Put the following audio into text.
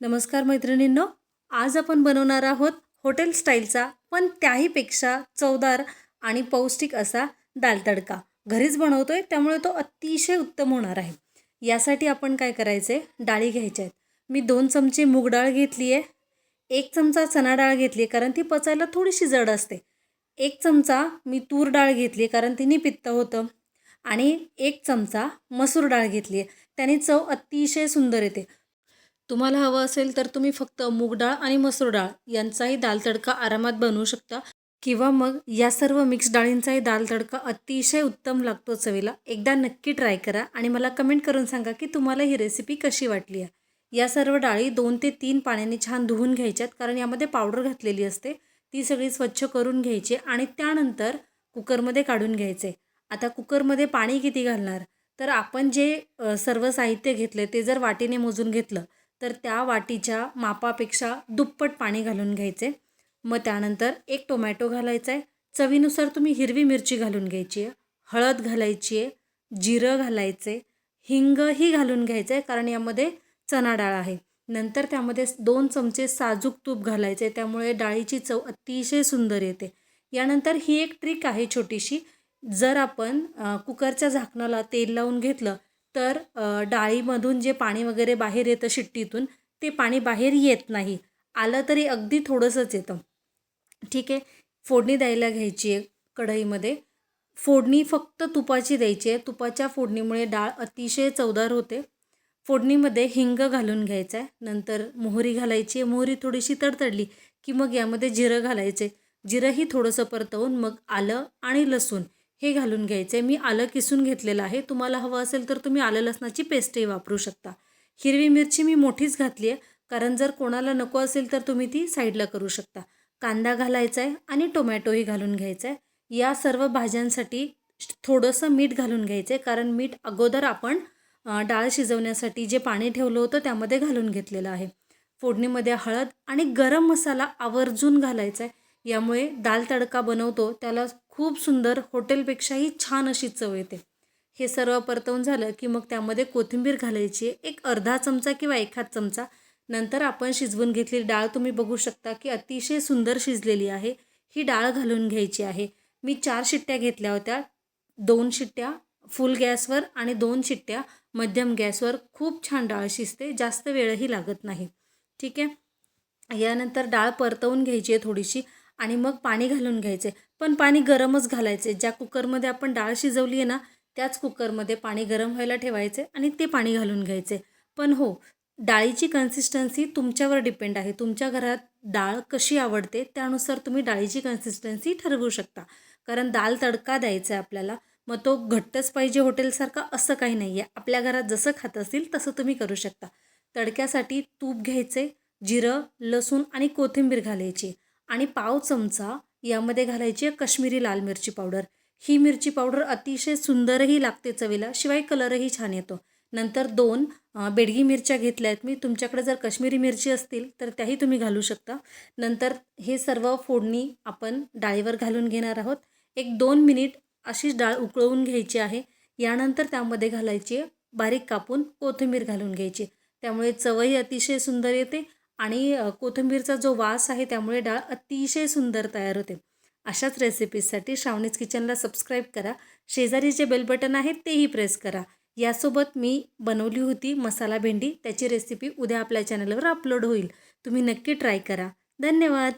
नमस्कार मैत्रिणींनो आज आपण बनवणार आहोत हॉटेल स्टाईलचा पण त्याहीपेक्षा चवदार आणि पौष्टिक असा दाल तडका. घरीच बनवतो आहे त्यामुळे तो अतिशय उत्तम होणार आहे. यासाठी आपण काय करायचं? आहे डाळी घ्यायच्या आहेत. मी दोन चमचे मूग डाळ घेतली आहे एक चमचा चणा डाळ घेतली आहे कारण ती पचायला थोडीशी जड असते. एक चमचा मी तूर डाळ घेतली आहे कारण तिने पित्त होतं. आणि एक चमचा मसूर डाळ घेतली आहे त्याने चव अतिशय सुंदर येते. तुम्हाला हवं असेल तर तुम्ही फक्त मूग डाळ आणि मसूर डाळ यांचाही दाल तडका आरामात बनवू शकता. किंवा मग या सर्व मिक्स डाळींचाही दाल तडका अतिशय उत्तम लागतो चवीला. एकदा नक्की ट्राय करा आणि मला कमेंट करून सांगा की तुम्हाला ही रेसिपी कशी वाटली आहे? या सर्व डाळी दोन ते तीन पाण्याने छान धुवून घ्यायच्यात कारण यामध्ये पावडर घातलेली असते. ती सगळी स्वच्छ करून घ्यायची आणि त्यानंतर कुकरमध्ये काढून घ्यायचे. आता कुकरमध्ये पाणी किती घालणार? तर आपण जे सर्व साहित्य घेतले ते जर वाटीने मोजून घेतलं तर त्या वाटीच्या मापापेक्षा दुप्पट पाणी घालून घ्यायचे. मग त्यानंतर एक टोमॅटो घालायचा आहे. चवीनुसार तुम्ही हिरवी मिरची घालून घ्यायची आहे. हळद घालायची आहे. जिरं घालायचे. हिंगही घालून घ्यायचं आहे कारण यामध्ये चणा डाळ आहे. नंतर त्यामध्ये दोन चमचे साजूक तूप घालायचे त्यामुळे डाळीची चव अतिशय सुंदर येते. यानंतर ही एक ट्रिक आहे छोटीशी. जर आपण कुकरच्या झाकणाला तेल लावून घेतलं तर डाळीमधून जे पाणी वगैरे बाहेर येतं शिट्टीतून ते पाणी बाहेर येत नाही. आलं तरी अगदी थोडंसंच येतं. ठीक आहे? फोडणी द्यायला घ्यायची आहे कढईमध्ये. फोडणी फक्त तुपाची द्यायची आहे. तुपाच्या फोडणीमुळे डाळ अतिशय चवदार होते. फोडणीमध्ये हिंग घालून घ्यायचं आहे. नंतर मोहरी घालायची आहे. मोहरी थोडीशी तडतडली की मग यामध्ये जिरं घालायचे जिरंही थोडंसं परतवून मग आलं आणि लसूण. हे घालून घ्यायचं आहे मी आलं किसून घेतलेलं आहे. तुम्हाला हवं असेल तर तुम्ही आलं लसणाची पेस्टही वापरू शकता. हिरवी मिरची मी मोठीच घातली आहे कारण जर कोणाला नको असेल तर तुम्ही ती साईडला करू शकता. कांदा घालायचा आहे आणि टोमॅटोही घालून घ्यायचा आहे या सर्व भाज्यांसाठी थोडंसं मीठ घालून घ्यायचं आहे कारण मीठ अगोदर आपण डाळ शिजवण्यासाठी जे पाणी ठेवलं होतं त्यामध्ये घालून घेतलेलं आहे. फोडणीमध्ये हळद आणि गरम मसाला आवर्जून घालायचा आहे यामुळे दाल तडका बनवतो. त्याला खूप सुंदर हॉटेलपेक्षाही छान अशी चव येते. हे सर्व परतवून झालं की मग त्यामध्ये कोथिंबीर घालायची आहे एक अर्धा चमचा किंवा एखाद चमचा. नंतर आपण शिजवून घेतलेली डाळ तुम्ही बघू शकता की अतिशय सुंदर शिजलेली आहे. ही डाळ घालून घ्यायची आहे. मी चार शिट्ट्या घेतल्या होत्या. दोन शिट्ट्या फुल गॅसवर आणि दोन शिट्ट्या मध्यम गॅसवर. खूप छान डाळ शिजते जास्त वेळही लागत नाही. ठीक आहे? यानंतर डाळ परतवून घ्यायची आहे थोडीशी. आणि मग पाणी घालून घ्यायचे. पण पाणी गरमच घालायचे. ज्या कुकरमध्ये आपण डाळ शिजवली आहे ना त्याच कुकरमध्ये पाणी गरम व्हायला ठेवायचे आणि ते पाणी घालून घ्यायचे. पण हो डाळीची कन्सिस्टन्सी तुमच्यावर डिपेंड आहे. तुमच्या घरात डाळ कशी आवडते त्यानुसार तुम्ही डाळीची कन्सिस्टन्सी ठरवू शकता. कारण दाल तडका द्यायचा आहे आपल्याला. मग तो घट्टच पाहिजे हॉटेलसारखा असं काही नाही आहे आपल्या घरात जसं खात असेल तसं तुम्ही करू शकता. तडक्यासाठी तूप घ्यायचे जिरं लसूण आणि कोथिंबीर घालायची. आणि पाव चमचा यामध्ये घालायची आहे काश्मीरी लाल मिरची पावडर. ही मिरची पावडर अतिशय सुंदरही लागते चवीला शिवाय कलरही छान येतो. नंतर दोन बेडगी मिरच्या घेतल्या आहेत मी. तुमच्याकडे जर काश्मीरी मिरची असतील तर त्याही तुम्ही घालू शकता. नंतर हे सर्व फोडणी आपण डाळीवर घालून घेणार आहोत. एक दोन मिनिट अशीच डाळ उकळवून घ्यायची आहे. यानंतर त्यामध्ये घालायची आहे बारीक कापून कोथिंबीर घालून घ्यायची. त्यामुळे चवही अतिशय सुंदर येते आणि कोथिंबीरचा जो वास आहे त्यामुळे डाळ अतिशय सुंदर तयार होते. अशाच रेसिपीजसाठी श्रावणीज किचनला सबस्क्राईब करा. शेजारी जे बेल बटन आहे तेही प्रेस करा. यासोबत मी बनवली होती मसाला भेंडी. त्याची रेसिपी उद्या आपल्या चॅनलवर अपलोड होईल. तुम्ही नक्की ट्राय करा. धन्यवाद!